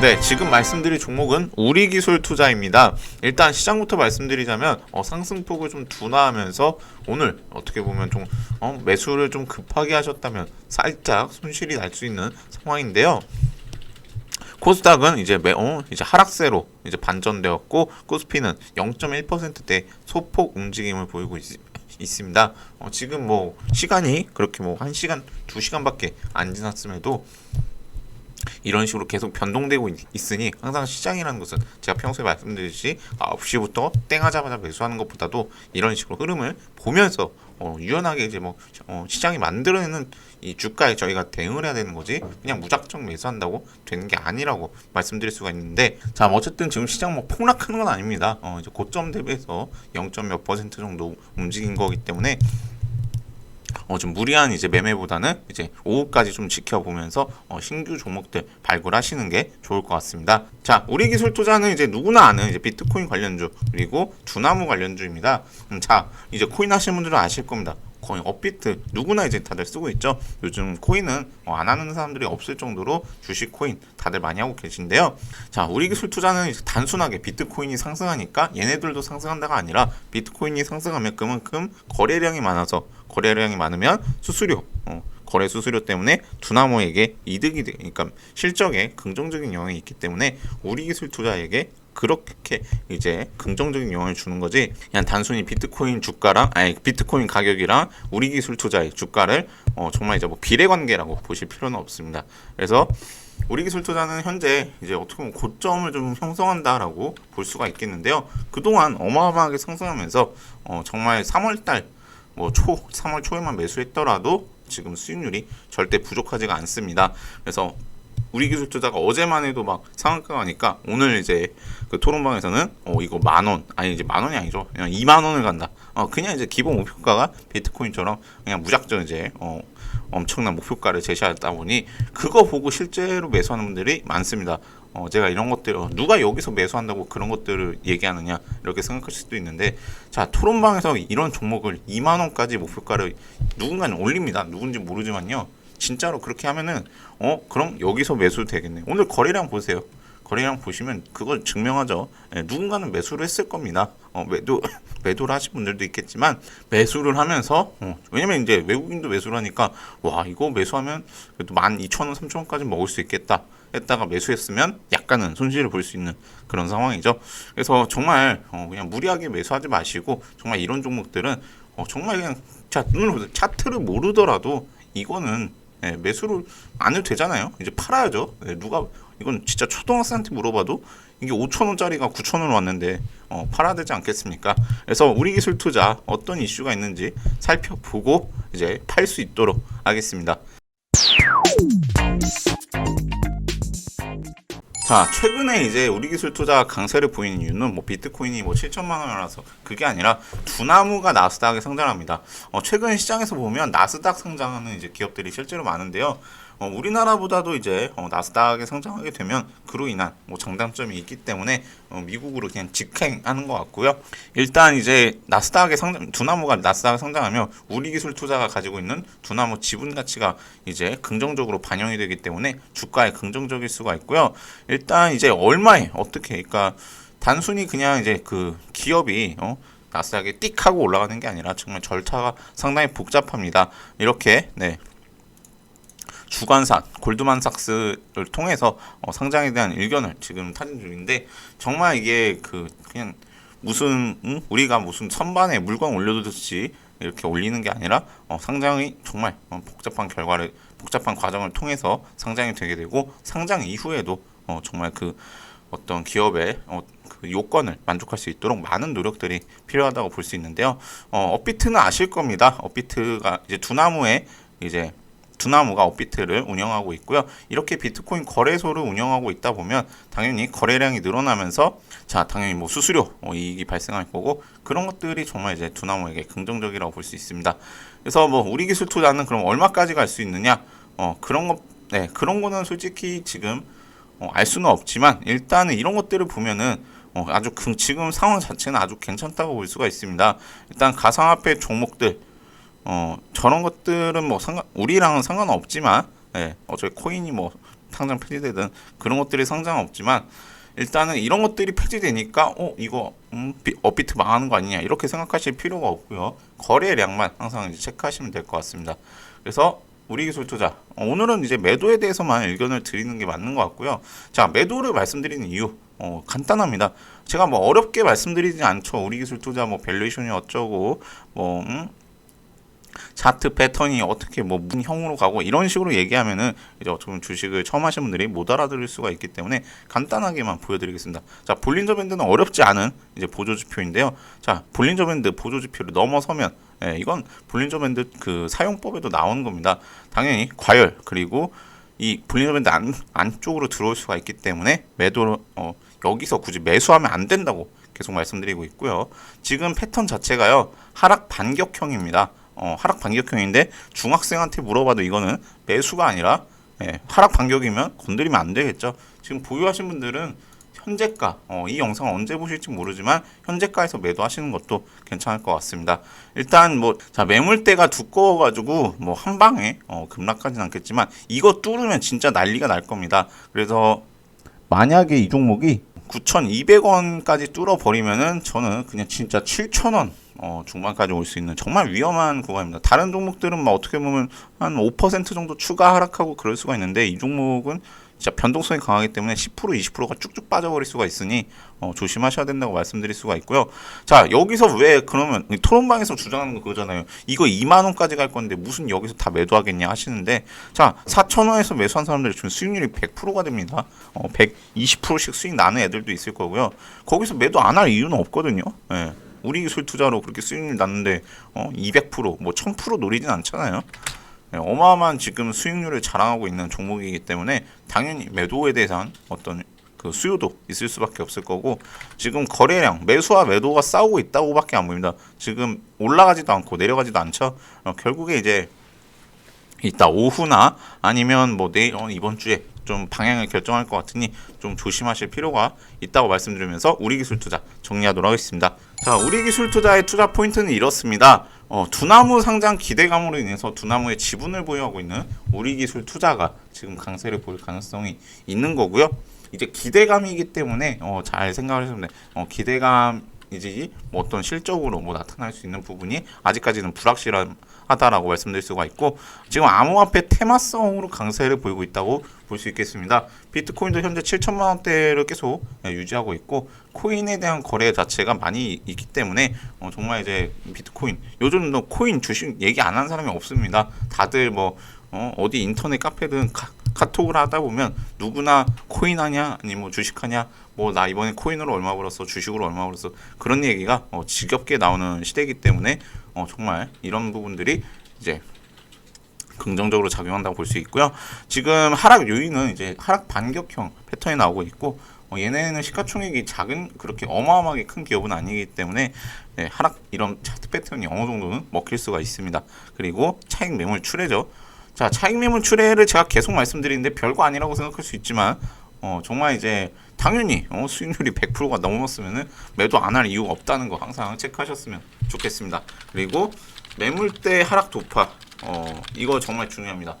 네, 지금 말씀드릴 종목은 우리 기술 투자입니다. 일단 시장부터 말씀드리자면 어, 상승폭을 좀 둔화하면서 오늘 어떻게 보면 좀 어, 매수를 좀 급하게 하셨다면 살짝 손실이 날 수 있는 상황인데요. 코스닥은 이제 매, 어, 이제 하락세로 이제 반전되었고 코스피는 0.1%대 소폭 움직임을 보이고 있, 있습니다. 어, 지금 뭐 시간이 그렇게 뭐 1시간, 2시간밖에 안 지났음에도 이런 식으로 계속 변동되고 있, 있으니 항상 시장이라는 것은 제가 평소에 말씀드렸듯이 9시부터 땡 하자마자 매수하는 것보다도 이런 식으로 흐름을 보면서 어, 유연하게 이제 뭐 어, 시장이 만들어내는 이 주가에 저희가 대응을 해야 되는 거지 그냥 무작정 매수한다고 되는 게 아니라고 말씀드릴 수가 있는데 자뭐 어쨌든 지금 시장 뭐 폭락하는 건 아닙니다 어, 이제 고점 대비해서 0. 몇 퍼센트 정도 움직인 거기 때문에 어, 좀 무리한 이제 매매보다는 이제 오후까지 좀 지켜보면서 어, 신규 종목들 발굴하시는 게 좋을 것 같습니다. 자, 우리 기술 투자는 이제 누구나 아는 이제 비트코인 관련주 그리고 두나무 관련주입니다. 음, 자, 이제 코인 하시는 분들은 아실 겁니다. 거의 업비트 누구나 이제 다들 쓰고 있죠. 요즘 코인은 어, 안 하는 사람들이 없을 정도로 주식 코인 다들 많이 하고 계신데요. 자, 우리 기술 투자는 단순하게 비트코인이 상승하니까 얘네들도 상승한다가 아니라 비트코인이 상승하면 그만큼 거래량이 많아서 거래량이 많으면 수수료 어, 거래 수수료 때문에 두나무에게 이득이 되, 그러니까 실적에 긍정적인 영향이 있기 때문에 우리 기술 투자에게 그렇게 이제 긍정적인 영향을 주는 거지 그냥 단순히 비트코인 주가랑 아니 비트코인 가격이랑 우리 기술 투자의 주가를 어, 정말 이제 뭐 비례 관계라고 보실 필요는 없습니다. 그래서 우리 기술 투자는 현재 이제 어떻게 보면 고점을 좀 형성한다라고 볼 수가 있겠는데요. 그동안 어마어마하게 상승하면서 어, 정말 3월달 뭐 초 3월 초에만 매수했더라도 지금 수익률이 절대 부족하지가 않습니다. 그래서 우리 기술 투자가 어제만 해도 막 상한가 가니까 오늘 이제 그 토론방에서는 어 이거 만 원 아니 이제 만 원이 아니죠 그냥 2만 원을 간다 어 그냥 이제 기본 목표가가 비트코인처럼 그냥 무작정 이제 어 엄청난 목표가를 제시하다 보니 그거 보고 실제로 매수하는 분들이 많습니다. 어, 제가 이런 것들 어, 누가 여기서 매수한다고 그런 것들을 얘기하느냐 이렇게 생각할 수도 있는데 자 토론방에서 이런 종목을 2만 원까지 목표가를 누군가는 올립니다. 누군지 모르지만요. 진짜로 그렇게 하면은 어 그럼 여기서 매수 되겠네. 오늘 거래량 보세요. 거래량 보시면 그걸 증명하죠. 예, 누군가는 매수를 했을 겁니다. 어, 매도 매도를 하신 분들도 있겠지만 매수를 하면서 어, 왜냐면 이제 외국인도 매수를 하니까 와 이거 매수하면 그래도 12,000원, 3,000원까지 먹을 수 있겠다. 했다가 매수했으면 약간은 손실을 볼 수 있는 그런 상황이죠. 그래서 정말 어, 그냥 무리하게 매수하지 마시고 정말 이런 종목들은 어, 정말 그냥 자 눈으로 보세요. 차트를 모르더라도 이거는 예, 매수를 안 해도 되잖아요. 이제 팔아야죠. 예, 누가 이건 진짜 초등학생한테 물어봐도 이게 5천 원짜리가 9천 원 왔는데 어, 팔아야 되지 않겠습니까? 그래서 우리 기술 투자 어떤 이슈가 있는지 살펴보고 이제 팔 수 있도록 하겠습니다. 자, 최근에 이제 우리 기술 투자 강세를 보이는 이유는 뭐 비트코인이 뭐 7천만 원이라서 그게 아니라 두나무가 나스닥에 상장합니다. 어, 최근 시장에서 보면 나스닥 상장하는 이제 기업들이 실제로 많은데요. 어, 우리나라보다도 이제 어, 나스닥에 상장하게 되면 그로 인한 뭐 장단점이 있기 때문에 어, 미국으로 그냥 직행하는 것 같고요. 일단 이제 나스닥에 상장 두나무가 나스닥에 상장하면 우리 기술 투자가 가지고 있는 두나무 지분 가치가 이제 긍정적으로 반영이 되기 때문에 주가에 긍정적일 수가 있고요. 일단 이제 얼마에 어떻게 그러니까 단순히 그냥 이제 그 기업이 어 나스닥에 띡 하고 올라가는 게 아니라 정말 절차가 상당히 복잡합니다. 이렇게 네. 주관사 골드만삭스를 통해서 어, 상장에 대한 의견을 지금 타진 중인데 정말 이게 그 그냥 무슨 응? 우리가 무슨 선반에 물건 올려두듯이 이렇게 올리는 게 아니라 어, 상장이 정말 어, 복잡한 결과를 복잡한 과정을 통해서 상장이 되게 되고 상장 이후에도 어, 정말 그 어떤 기업의 어, 그 요건을 만족할 수 있도록 많은 노력들이 필요하다고 볼 수 있는데요. 어, 업비트는 아실 겁니다. 업비트가 이제 두나무에 이제 두나무가 업비트를 운영하고 있고요. 이렇게 비트코인 거래소를 운영하고 있다 보면 당연히 거래량이 늘어나면서 자 당연히 뭐 수수료 어, 이익이 발생할 거고 그런 것들이 정말 이제 두나무에게 긍정적이라고 볼 수 있습니다. 그래서 뭐 우리 기술 투자는 그럼 얼마까지 갈 수 있느냐? 어 그런 거 네, 그런 거는 솔직히 지금 어, 알 수는 없지만 일단은 이런 것들을 보면은 어, 아주 그, 지금 상황 자체는 아주 괜찮다고 볼 수가 있습니다. 일단 가상화폐 종목들 어, 저런 것들은 뭐 상관 우리랑은 상관없지만 예, 어차피 코인이 뭐 상장 폐지되든 그런 것들이 상장은 없지만 일단은 이런 것들이 폐지되니까 어 이거 음, 비- 업비트 망하는 거 아니냐 이렇게 생각하실 필요가 없고요. 거래량만 항상 체크하시면 될 것 같습니다. 그래서 우리 기술 투자 어, 오늘은 이제 매도에 대해서만 의견을 드리는 게 맞는 것 같고요. 자 매도를 말씀드리는 이유 어, 간단합니다. 제가 뭐 어렵게 말씀드리지 않죠. 우리 기술 투자 뭐 밸류에이션이 어쩌고 뭐 음, 차트 패턴이 어떻게 뭐 무슨 형으로 가고 이런 식으로 얘기하면은 이제 보면 주식을 처음 하시는 분들이 못 알아들을 수가 있기 때문에 간단하게만 보여드리겠습니다. 자 볼린저 밴드는 어렵지 않은 이제 보조 지표인데요. 자 볼린저 밴드 보조 지표를 넘어서면 예, 이건 볼린저 밴드 그 사용법에도 나오는 겁니다. 당연히 과열 그리고 이 볼린저 밴드 안, 안쪽으로 들어올 수가 있기 때문에 매도를 어, 여기서 굳이 매수하면 안 된다고 계속 말씀드리고 있고요. 지금 패턴 자체가요 하락 반격형입니다. 어, 하락 반격형인데 중학생한테 물어봐도 이거는 매수가 아니라 예, 하락 반격이면 건드리면 안 되겠죠. 지금 보유하신 분들은 현재가 어, 이 영상을 언제 보실지 모르지만 현재가에서 매도하시는 것도 괜찮을 것 같습니다. 일단 뭐 자 매물대가 두꺼워가지고 뭐 한 방에 어, 급락하진 않겠지만 이거 뚫으면 진짜 난리가 날 겁니다. 그래서 만약에 이 종목이 9,200원까지 뚫어 버리면은 저는 그냥 진짜 7,000원 어, 중반까지 올 수 있는 정말 위험한 구간입니다. 다른 종목들은 막 어떻게 보면 한 5% 정도 추가 하락하고 그럴 수가 있는데 이 종목은 진짜 변동성이 강하기 때문에 10% 20%가 쭉쭉 빠져버릴 수가 있으니 어, 조심하셔야 된다고 말씀드릴 수가 있고요. 자 여기서 왜 그러면 이 토론방에서 주장하는 거 그거잖아요. 이거 2만 원까지 갈 건데 무슨 여기서 다 매도하겠냐 하시는데 자 4천 원에서 매수한 사람들이 지금 수익률이 100%가 됩니다. 어, 120%씩 수익 나는 애들도 있을 거고요. 거기서 매도 안 할 이유는 없거든요. 예. 우리 기술 투자로 그렇게 수익률 났는데 어, 200%뭐 1000% 노리진 않잖아요. 네, 어마어마한 지금 수익률을 자랑하고 있는 종목이기 때문에 당연히 매도에 대한 어떤 그 수요도 있을 수밖에 없을 거고 지금 거래량 매수와 매도가 싸우고 있다고밖에 안 보입니다. 지금 올라가지도 않고 내려가지도 않죠. 어, 결국에 이제 이따 오후나 아니면 뭐 내일 어, 이번 주에 좀 방향을 결정할 것 같으니 좀 조심하실 필요가 있다고 말씀드리면서 우리 기술 투자 정리하도록 하겠습니다. 자, 우리 기술 투자의 투자 포인트는 이렇습니다. 어, 두나무 상장 기대감으로 인해서 두나무의 지분을 보유하고 있는 우리 기술 투자가 지금 강세를 보일 가능성이 있는 거고요. 이제 기대감이기 때문에 어, 잘 생각을 하시면 돼요. 어, 기대감 이지 뭐 어떤 실적으로 뭐 나타날 수 있는 부분이 아직까지는 불확실 하다라고 말씀드릴 수가 있고 지금 암호화폐 테마성으로 강세를 보이고 있다고 볼 수 있겠습니다. 비트코인도 현재 7천만 원대를 계속 예, 유지하고 있고 코인에 대한 거래 자체가 많이 있기 때문에 어, 정말 이제 비트코인 요즘 뭐 코인 주식 얘기 안 하는 사람이 없습니다. 다들 뭐 어, 어디 인터넷 카페든 가, 카톡을 하다 보면 누구나 코인 하냐 아니 뭐 주식 하냐 뭐 나 이번에 코인으로 얼마 벌었어 주식으로 얼마 벌었어 그런 얘기가 어, 지겹게 나오는 시대이기 때문에 어, 정말 이런 부분들이 이제 긍정적으로 작용한다고 볼 수 있고요. 지금 하락 요인은 이제 하락 반격형 패턴이 나오고 있고 어, 얘네는 시가총액이 작은 그렇게 어마어마하게 큰 기업은 아니기 때문에 네, 하락 이런 차트 패턴이 어느 정도는 먹힐 수가 있습니다. 그리고 차익 매물 출회죠. 자, 차익 매물 출회를 제가 계속 말씀드리는데 별거 아니라고 생각할 수 있지만 어, 정말 이제 당연히 어, 수익률이 100%가 넘었으면은 매도 안 할 이유가 없다는 거 항상 체크하셨으면 좋겠습니다. 그리고 매물대 하락 도파 어, 이거 정말 중요합니다.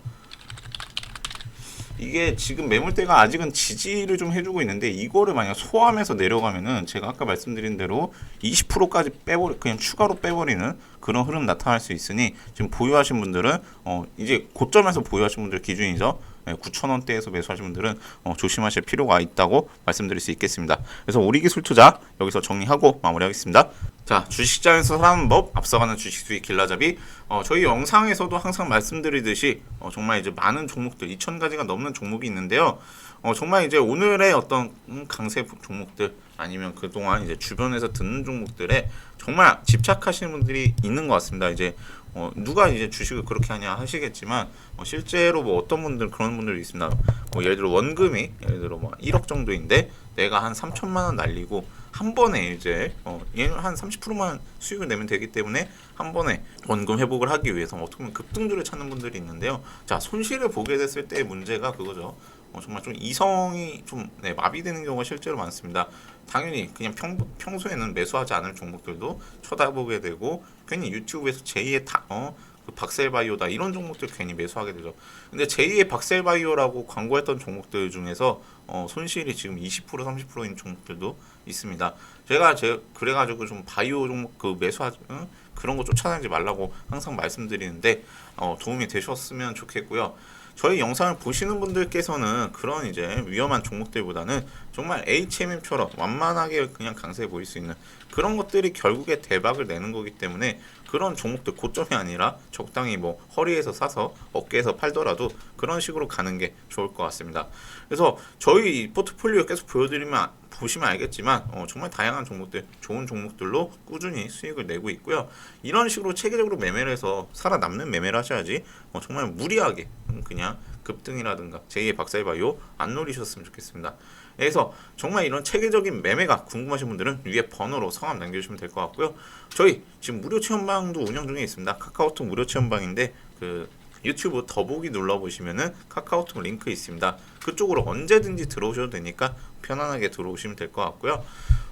이게 지금 매물대가 아직은 지지를 좀 해주고 있는데 이거를 만약 소화하면서 내려가면은 제가 아까 말씀드린 대로 20%까지 빼버리 그냥 추가로 빼버리는 그런 흐름 나타날 수 있으니 지금 보유하신 분들은 어 이제 고점에서 보유하신 분들 기준이죠. 9,000원대에서 매수하신 분들은 어, 조심하실 필요가 있다고 말씀드릴 수 있겠습니다. 그래서 우리 기술 투자 여기서 정리하고 마무리하겠습니다. 자, 주식시장에서 사는 법, 앞서가는 주식 수익 길라잡이. 어, 저희 영상에서도 항상 말씀드리듯이 어, 정말 이제 많은 종목들, 2,000가지가 넘는 종목이 있는데요. 어, 정말 이제 오늘의 어떤 음, 강세 종목들 아니면 그동안 이제 주변에서 듣는 종목들에 정말 집착하시는 분들이 있는 것 같습니다. 이제 어, 누가 이제 주식을 그렇게 하냐 하시겠지만 어, 실제로 뭐 어떤 분들 그런 분들이 있습니다. 뭐 예를 들어 원금이 예를 들어 뭐 1억 정도인데 내가 한 3천만 원 날리고 한 번에 이제 어, 한 30%만 수익을 내면 되기 때문에 한 번에 원금 회복을 하기 위해서 어떻게 보면 급등주를 찾는 분들이 있는데요. 자 손실을 보게 됐을 때의 문제가 그거죠. 어, 정말 좀 이성이 좀 네, 마비되는 경우가 실제로 많습니다. 당연히 그냥 평, 평소에는 매수하지 않을 종목들도 쳐다보게 되고 괜히 유튜브에서 제2의 다, 어, 그 박셀바이오다 이런 종목들 괜히 매수하게 되죠. 근데 제2의 박셀바이오라고 광고했던 종목들 중에서 어, 손실이 지금 20% 30%인 종목들도 있습니다. 제가 제 그래가지고 좀 바이오 종목 그 매수하지 응? 그런 거 쫓아다니지 말라고 항상 말씀드리는데 어, 도움이 되셨으면 좋겠고요. 저희 영상을 보시는 분들께서는 그런 이제 위험한 종목들보다는 정말 HMM처럼 완만하게 그냥 강세에 보일 수 있는 그런 것들이 결국에 대박을 내는 거기 때문에 그런 종목들 고점이 아니라 적당히 뭐 허리에서 사서 어깨에서 팔더라도 그런 식으로 가는 게 좋을 것 같습니다. 그래서 저희 포트폴리오 계속 보여드리면 보시면 알겠지만 어, 정말 다양한 종목들 좋은 종목들로 꾸준히 수익을 내고 있고요. 이런 식으로 체계적으로 매매를 해서 살아남는 매매를 하셔야지 어, 정말 무리하게 음, 그냥 급등이라든가 제2의 박살바이오 안 노리셨으면 좋겠습니다. 그래서 정말 이런 체계적인 매매가 궁금하신 분들은 위에 번호로 성함 남겨주시면 될 것 같고요. 저희 지금 무료 체험방도 운영 중에 있습니다. 카카오톡 무료 체험방인데 그 유튜브 더보기 눌러보시면은 카카오톡 링크 있습니다. 그쪽으로 언제든지 들어오셔도 되니까 편안하게 들어오시면 될 것 같고요.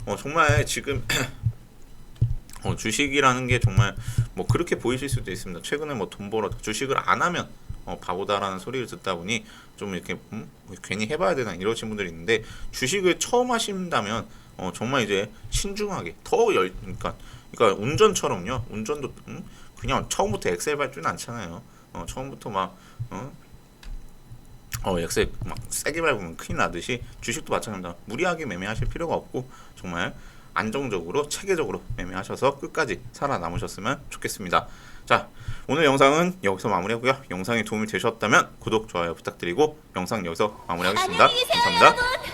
어, 정말 지금 어, 주식이라는 게 정말 뭐 그렇게 보이실 수도 있습니다. 최근에 뭐 돈 벌어 주식을 안 하면 어, 바보다라는 소리를 듣다 보니 좀 이렇게 음? 뭐 괜히 해봐야 되나 이러신 분들이 있는데 주식을 처음 하신다면 어, 정말 이제 신중하게 더 열 그러니까 그러니까 운전처럼요. 운전도 음? 그냥 처음부터 엑셀 밟지는 않잖아요. 어, 처음부터 막 어? 어, 엑셀 막 세게 밟으면 큰일 나듯이 주식도 마찬가지입니다. 무리하게 매매하실 필요가 없고 정말 안정적으로 체계적으로 매매하셔서 끝까지 살아남으셨으면 좋겠습니다. 자, 오늘 영상은 여기서 마무리하고요. 영상이 도움이 되셨다면 구독, 좋아요 부탁드리고 영상 여기서 마무리하겠습니다. 감사합니다. 여러분.